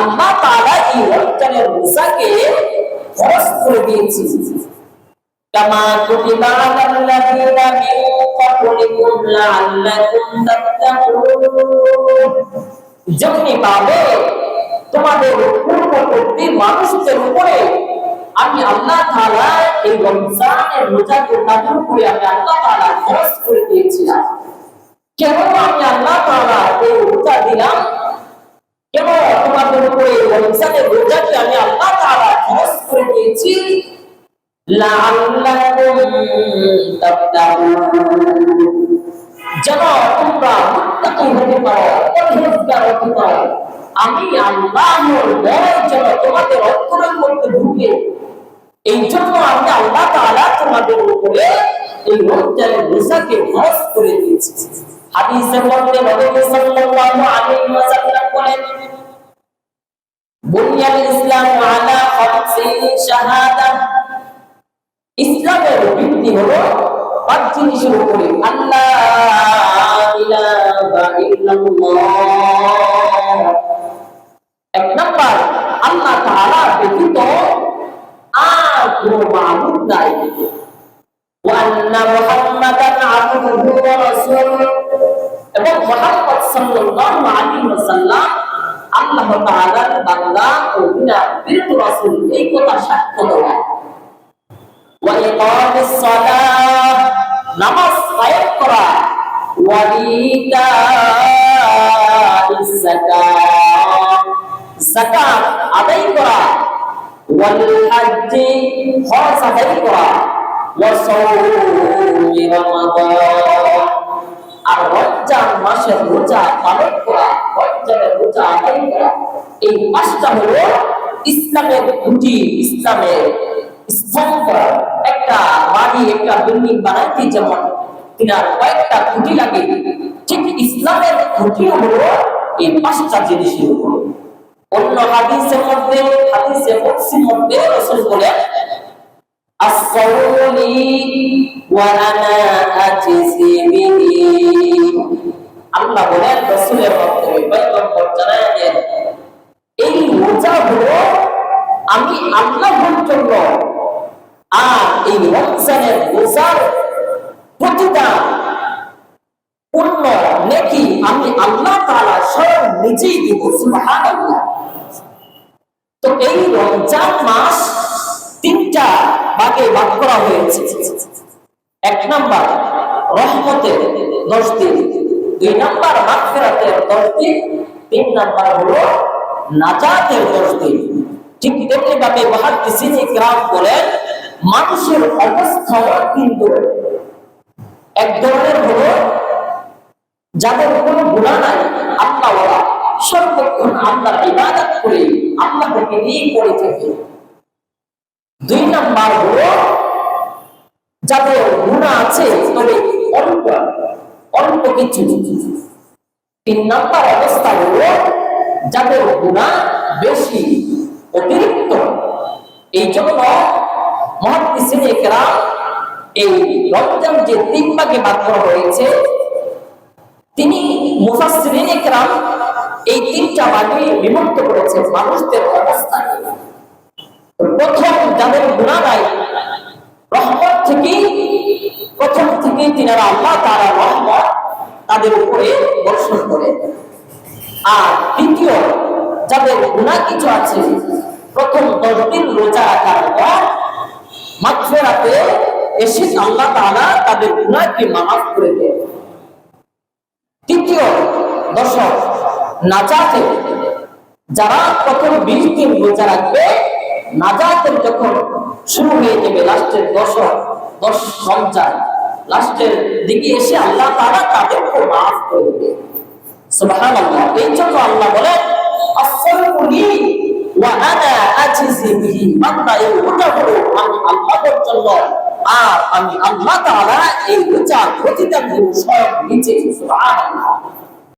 আল্লাহ তাআলা এই রমজানের রোজাকে ফরজ করে দিয়েছি তোমাদের পূর্ববর্তী মানুষদের উপরে আমি আল্লাহ তাআলা এই রমজানের রোজাকে নাযিল করে আমি আল্লাহ তাআলা ফরজ করে দিয়েছিলাম। কেন আমি আল্লাহ তাআলা এই রোজা দিলাম কেন তোমাদের উপরে এই রমজানের আমি তোমাদের অন্তরের মধ্যে ঢুকে এই জন্য আমি আল্লাহ তাআলা তোমাদের উপরে এই রমজানের রোজাকে ফরজ করে দিয়েছি হাদিসের মধ্যে নবী সাল্লাল্লাহু আলাইহি ওয়াসাল্লাম বলেন বুনিয়াল ইসলাম আলা খামসিন শাহাদা। ইসলামের ভিত্তি হলো পাঁচ জিনিসের উপরে। আল্লাহ ইলাহা ইল্লাল্লাহ। এক নাম্বার, আল্লাহ তাআলা ব্যতীত আর কোনো মাবুদ নাই। ওয়া মুহাম্মাদান আবদুহু ওয়া রাসূলুহু। এবং মুহাম্মদ সাল্লাল্লাহু আলাইহি ওয়াসাল্লাম আল্লাহ তাআলার বান্দা ও বিরাট রাসূল এই কথা সাক্ষ্য দেওয়া ওয়া ইকামিস সালাহ, নামাজ কায়েম করা। ওয়া ইতাইস যাকাত যাকাত আদায় করা। ওয়াল হজ্জি, হজ আদায় করা। ওয়া সাওম রমাদান। আর হজ রমজান রোজা পালন করা রোজা করা, এই ইসলামের ইসলামের স্তম্ভ। একটা বাড়ি, একটা বিল্ডিং বানাইতে যেমন কয়েকটা খুঁটি লাগে, ঠিক ইসলামের খুঁটি হলো এই পাঁচটা জিনিসের উপর। অন্য মধ্যে, হাদিসে মধ্যে বলেন আল্লাহর জন্য আর এই রমজানের রোজার প্রতিদান পূর্ণ নেকি আমি আল্লাহ তাআলা স্বয়ং নিজেই দিব, সুবহানাল্লাহ। তো এই রমজান মাস তিনটা ভাগে ভাগ করা হয়েছে। এক নাম্বার, রহমতের দশ দিন। দুই নাম্বার, মাগফিরাতের দশ দিন। তিন নাম্বার হলো নাজাতের দশ দিন। ঠিক তেমনি ভাবে মুহাদ্দিসিন ইকরাম বলেন মানুষের অবস্থাও কিন্তু এক ধরনের হলো যাদের কোনো গুণা নাই আল্লাহ সর্বক্ষণ আল্লাহর ইবাদত করে আল্লাহকে নিয়ে করে থাকে। দুই নাম্বার হলো যাদের গুণা আছে, তবে অল্প অল্প কিছু। তিন নাম্বার অবস্থা হলো যাদের গুণা বেশি অতিরিক্ত। এই জন্য মহাদিসিন একরাম এই রমজান যে তিন ভাগে ভাগ করা হয়েছে, তিনি মুফাসসিরিন একরাম এই তিনটা ভাগে বিভক্ত করেছেন মানুষদের অবস্থা প্রথম যাদের গুণা নাই, রহমত থেকে প্রথম থেকে তিনারা আল্লাহ তারা রহমত তাদের উপরে বর্ষণ করে। আর দ্বিতীয় যাদের গুণা কিছু আছে, প্রথম দশ দিন রোজা রাখার পর মাগফিরাতে এসে আল্লাহ তাআলা তাদের গুণাকে মাফ করে দেয় তৃতীয় দশক, নাজাতে যারা প্রথম বিশ দিন রোজা রাখবে নাজাতের যখন শুরু হয়ে যাবে, লাস্টের দশক, দশ সঞ্চার লাস্টের দিকে এসে আল্লাহ তাআলা তাদেরকে মাফ করে দেবে সুবহানাল্লাহ, এই জন্য আল্লাহ বলেন আর আমি আল্লাহ এই রোজা প্রতিদান স্বয়ং নিজে